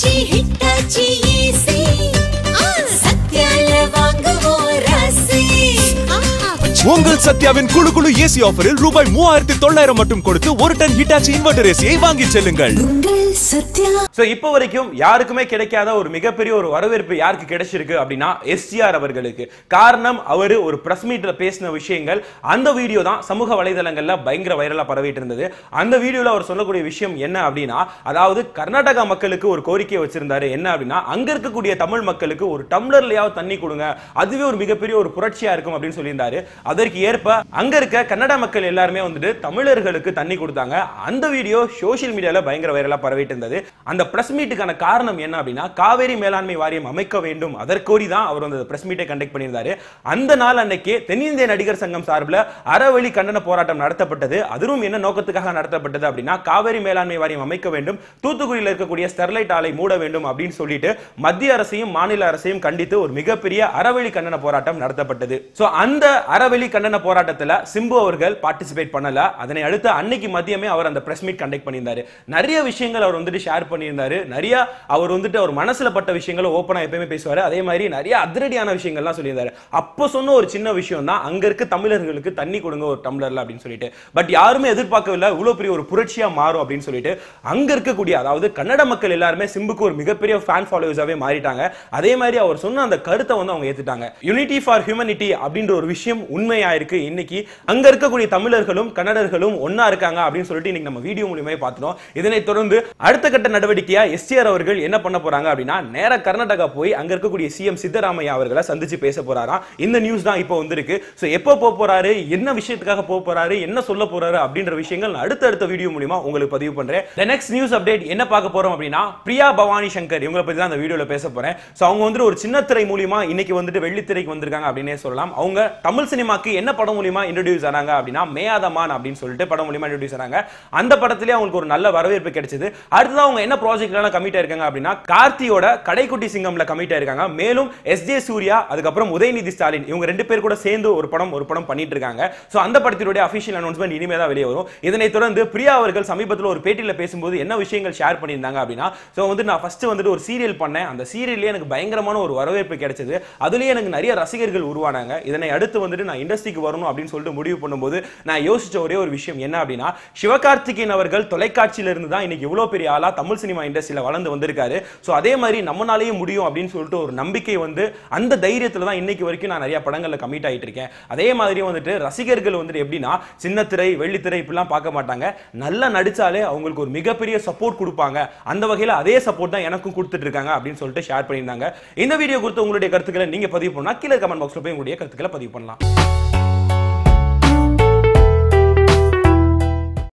ஆச்சி Hitachi உங்கள் சத்யாவின் குழு குழு ஏசி ஆஃபரில் ரூபாய் மூவாயிரத்தி தொள்ளாயிரம் மட்டும் கொடுத்து ஒரு டன் ஹிட்டாச்சி இன்வெர்டர் ஏசியை வாங்கிச் செல்லுங்கள். இப்போ வரைக்கும் யாருக்குமே கிடைக்காத ஒரு மிகப்பெரிய ஒரு வரவேற்பு யாருக்கு கிடைச்சிருக்கு அப்படின்னா எஸ்டிஆர் அவர்களுக்கு. காரணம் அவரு ஒரு பிரஸ் மீட்ல பேசின விஷயங்கள். அந்த வீடியோ தான் சமூக வலைதளங்கள்ல பயங்கர வைரலா பரவிட்டு இருந்தது. அந்த வீடியோல அவர் சொல்லக்கூடிய விஷயம் என்ன அப்படின்னா அதாவது கர்நாடகா மக்களுக்கு ஒரு கோரிக்கையை வச்சிருந்தாரு. என்ன அப்படின்னா அங்க இருக்கக்கூடிய தமிழ் மக்களுக்கு ஒரு டம்ளர்லயாவது தண்ணி கொடுங்க. அதுவே ஒரு மிகப்பெரிய ஒரு புரட்சியா இருக்கும் அப்படின்னு சொல்லியிருந்தாரு. அதற்கு ஏற்ப அங்க இருக்க கன்னட மக்கள் எல்லாருமே வந்துட்டு தமிழர்களுக்கு தண்ணி கொடுத்தாங்க. அந்த வீடியோ சோசியல் மீடியால பயங்கர வைரலா பரவிட்டு இருந்தது. அந்த பிரஸ் மீட்டுக்கான காரணம் என்ன அப்படின்னா காவேரி மேலாண்மை வாரியம் அமைக்க வேண்டும் அதற்கோரி தான் அவர் வந்து பிரஸ் மீட்டை கண்டக்ட் பண்ணியிருந்தாரு. அந்த நாள் அன்னைக்கு தென்னிந்திய நடிகர் சங்கம் சார்பில் அறவழி கண்டன போராட்டம் நடத்தப்பட்டது. அதுவும் என்ன நோக்கத்துக்காக நடத்தப்பட்டது அப்படின்னா காவேரி மேலாண்மை வாரியம் அமைக்க வேண்டும் தூத்துக்குடியில் இருக்கக்கூடிய ஸ்டெர்லைட் ஆலை மூட வேண்டும் அப்படின்னு சொல்லிட்டு மத்திய அரசையும் மாநில அரசையும் கண்டித்து ஒரு மிகப்பெரிய அறவழி கண்டன போராட்டம் நடத்தப்பட்டது. சோ அந்த அறவழி கண்டன போராட்டத்தில் சிம்பு அவர்கள் பார்ட்டிசிபேட் பண்ணல. அதனை அடுத்து அன்னைக்கு மதியமே அவர் அந்த பிரஸ் மீட் கண்டக்ட் பண்ணியிருந்தாரு. நிறைய விஷயங்கள் அவர் வந்துட்டு ஷேர் பண்ணியிருந்தாரு. நிறைய அவர் வந்துட்டு அவர் மனசுல பட்ட விஷயங்களை ஓப்பனா எப்பயுமே பேசுவார். அதே மாதிரி நிறைய அதிரடியான விஷயங்கள்லாம் சொல்லியிருந்தாரு. அப்போ சொன்ன ஒரு சின்ன விஷயம் தான் அங்க இருக்க தமிழர்களுக்கு தண்ணி கொடுங்க ஒரு டம்ளர்ல அப்படின்னு சொல்லிட்டு. பட் யாருமே எதிர்பார்க்கவில்லை இவ்வளோ பெரிய ஒரு புரட்சியா மாறும் அப்படின்னு சொல்லிட்டு. அங்க இருக்கக்கூடிய அதாவது கன்னட மக்கள் எல்லாருமே சிம்புக்கு ஒரு மிகப்பெரிய ஃபேன் ஃபாலோவர்ஸாவே மாறிட்டாங்க. அதே மாதிரி அவர் சொன்ன அந்த கருத்தை வந்து அவங்க ஏத்துட்டாங்க. யூனிட்டி ஃபார் ஹியூமனிட்டி அப்படின்ற ஒரு விஷயம் உண்மை உண்மையா ஆயிருக்கு இன்னைக்கு அங்க இருக்கக்கூடிய தமிழர்களும் கன்னடர்களும் ஒன்னா இருக்காங்க அப்படின்னு சொல்லிட்டு இன்னைக்கு நம்ம வீடியோ மூலியமா பார்த்தோம் இதனை தொடர்ந்து அடுத்த கட்ட நடவடிக்கையா எஸ்டிஆர் அவர்கள் என்ன பண்ண போறாங்க அப்படின்னா நேர கர்நாடகா போய் அங்க இருக்கக்கூடிய சிஎம் சித்தராமையா அவர்களை சந்திச்சு பேச போறாராம். இந்த நியூஸ் தான் இப்போ வந்திருக்கு. ஸோ எப்போ போக போறாரு? என்ன விஷயத்துக்காக போக போறாரு? என்ன சொல்ல போறாரு? அப்படின்ற விஷயங்கள் அடுத்த அடுத்த வீடியோ மூலியமா உங்களுக்கு பதிவு பண்றேன். The next நியூஸ் அப்டேட் என்ன பார்க்க போறோம் அப்படின்னா பிரியா பவானி சங்கர் இவங்களை பத்தி தான் அந்த வீடியோல பேச போறேன். ஸோ அவங்க வந்து ஒரு சின்ன திரை மூலியமா இன்னைக்கு வந்துட்டு வெள்ளித்திரைக்கு வந்திருக்காங்க அப்படின்னே சொல்லலாம். அவங்க தமிழ் சினிமா சினிமாக்கு என்ன படம் மூலியமா இன்ட்ரடியூஸ் ஆனாங்க அப்படின்னா மேயாதமான் அப்படின்னு சொல்லிட்டு படம் மூலியமா இன்ட்ரடியூஸ் ஆனாங்க. அந்த படத்திலே அவங்களுக்கு ஒரு நல்ல வரவேற்பு கிடைச்சது. அடுத்தது அவங்க என்ன ப்ராஜெக்ட்லாம் கமிட் ஆயிருக்காங்க அப்படின்னா கார்த்தியோட கடைக்குட்டி சிங்கம்ல கமிட் ஆயிருக்காங்க. மேலும் எஸ் ஜே சூர்யா அதுக்கப்புறம் உதயநிதி ஸ்டாலின் இவங்க ரெண்டு பேர் கூட சேர்ந்து ஒரு படம் ஒரு படம் பண்ணிட்டு இருக்காங்க. சோ அந்த படத்தினுடைய அபிஷியல் அனௌன்ஸ்மெண்ட் இனிமே தான் வெளியே வரும். இதனை தொடர்ந்து பிரியா அவர்கள் சமீபத்தில் ஒரு பேட்டியில் பேசும்போது என்ன விஷயங்கள் ஷேர் பண்ணியிருந்தாங்க அப்படின்னா சோ வந்து நான் ஃபர்ஸ்ட் வந்துட்டு ஒரு சீரியல் பண்ணேன். அந்த சீரியல்லே எனக்கு பயங்கரமான ஒரு வரவேற்பு கிடைச்சது. அதுலேயே எனக்கு நிறைய ரசிகர்கள் உருவானாங்க. இதனை அடுத்து வந்துட்டு நான் இண்டஸ்ட்ரிக்கு வரணும் அப்படின்னு சொல்லிட்டு முடிவு பண்ணும்போது நான் யோசிச்ச ஒரே ஒரு விஷயம் என்ன அப்படின்னா சிவகார்த்திகேயன் அவர்கள் தொலைக்காட்சியில இருந்து தான் இன்னைக்கு இவ்வளவு பெரிய ஆளா தமிழ் சினிமா இண்டஸ்ட்ரியில வளர்ந்து வந்திருக்காரு. சோ அதே மாதிரி நம்மனாலேயும் முடியும் அப்படின்னு சொல்லிட்டு ஒரு நம்பிக்கை வந்து அந்த தைரியத்துல தான் இன்னைக்கு வரைக்கும் நான் நிறைய படங்கள்ல கமிட் ஆகிட்டு இருக்கேன். அதே மாதிரி வந்துட்டு ரசிகர்கள் வந்துட்டு எப்படின்னா சின்னத்திரை வெள்ளித்திரை இப்படிலாம் பார்க்க மாட்டாங்க. நல்லா நடிச்சாலே அவங்களுக்கு ஒரு மிகப்பெரிய சப்போர்ட் கொடுப்பாங்க. அந்த வகையில அதே சப்போர்ட் தான் எனக்கும் கொடுத்துட்டு இருக்காங்க அப்படின்னு சொல்லிட்டு ஷேர் பண்ணியிருந்தாங்க. இந்த வீடியோ குறித்து உங்களுடைய கருத்துக்களை நீங்க பதிவு பண்ணா கீழே கமெண்ட் பாக்ஸ்ல போய் உங்களுடைய கருத்துக்களை பதிவு பண்ணலாம்.